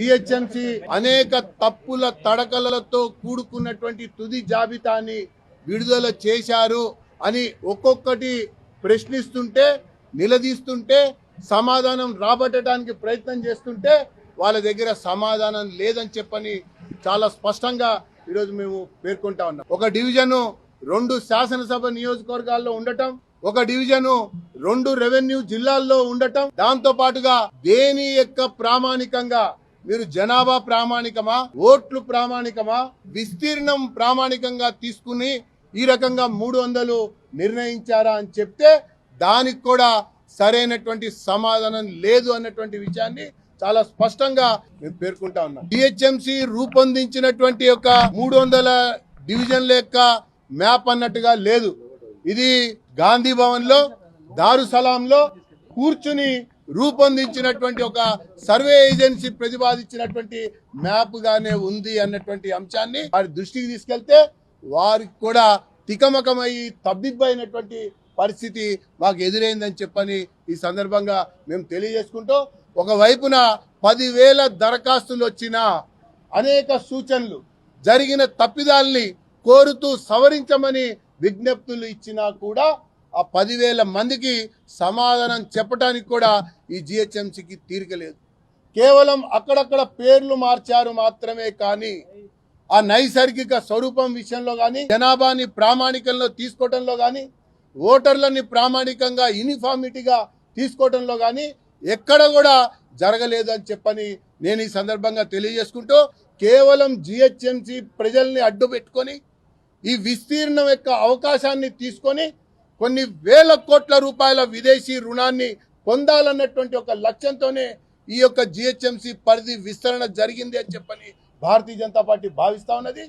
GHMC అనేక తప్పుల తడకలతో కూడుకున్నటువంటి తుది జాబితాని విడుదల చేశారు అని ఒక్కొక్కటి ప్రశ్నిస్తుంటే నిలదీస్తుంటే సమాధానం రాబట్టడానికి ప్రయత్నం చేస్తుంటే వాళ్ళ దగ్గర సమాధానం లేదని చెప్పని చాలా స్పష్టంగా ఈరోజు మేము పేర్కొంటా ఉన్నాం. ఒక డివిజను రెండు శాసనసభ నియోజకవర్గాల్లో ఉండటం ఒక డివిజను రెండు రెవెన్యూ జిల్లాల్లో ఉండటం దాంతో పాటుగా దేని యొక్క ప్రామాణికంగా మీరు జనాభా ప్రామాణికమా? ఓట్లు ప్రామాణికమా? విస్తీర్ణం ప్రామాణికంగా తీసుకుని ఈ రకంగా మూడు వందలు నిర్ణయించారా అని చెప్తే దానికి కూడా సరైనటువంటి సమాధానం లేదు అన్నటువంటి విషయాన్ని చాలా స్పష్టంగా మేము పేర్కొంటా ఉన్నాం. జిహెచ్ఎంసి రూపొందించినటువంటి యొక్క మూడు వందల డివిజన్ల యొక్క మ్యాప్ అన్నట్టుగా లేదు. ఇది గాంధీ భవన్లో దారుసలాంలో కూర్చుని రూపొందించినటువంటి ఒక సర్వే ఏజెన్సీ ప్రతిపాదించినటువంటి మ్యాప్ గానే ఉంది అన్నటువంటి అంశాన్ని వారి దృష్టికి తీసుకెళ్తే వారికి కూడా తికమకమై తబ్బిబ్బైనటువంటి పరిస్థితి మాకు ఎదురైందని చెప్పని ఈ సందర్భంగా మేము తెలియజేసుకుంటూ ఒకవైపున పదివేల దరఖాస్తులు వచ్చిన అనేక సూచనలు జరిగిన తప్పిదాల్ని కోరుతూ సవరించమని విజ్ఞప్తులు ఇచ్చినా కూడా ఆ పదివేల మందికి సమాధానం చెప్పడానికి కూడా ఈ జిహెచ్ఎంసీకి తీరిక లేదు. కేవలం అక్కడక్కడ పేర్లు మార్చారు మాత్రమే కానీ ఆ నైసర్గిక స్వరూపం విషయంలో కానీ జనాభాని ప్రామాణికంలో తీసుకోవటంలో కానీ ఓటర్లని ప్రామాణికంగా యూనిఫార్మిటీగా తీసుకోవటంలో కానీ ఎక్కడ కూడా జరగలేదు అని చెప్పని నేను ఈ సందర్భంగా తెలియజేసుకుంటూ కేవలం జిహెచ్ఎంసి ప్రజల్ని అడ్డు పెట్టుకొని ఈ విస్తీర్ణం యొక్క అవకాశాన్ని తీసుకొని కొన్ని వేల కోట్ల రూపాయల విదేశీ రుణాన్ని పొందాలన్నటువంటి ఒక లక్ష్యంతోనే ఈ యొక్క జిహెచ్ఎంసి పరిధి విస్తరణ జరిగింది అని చెప్పని భారతీయ జనతా పార్టీ భావిస్తా ఉన్నది.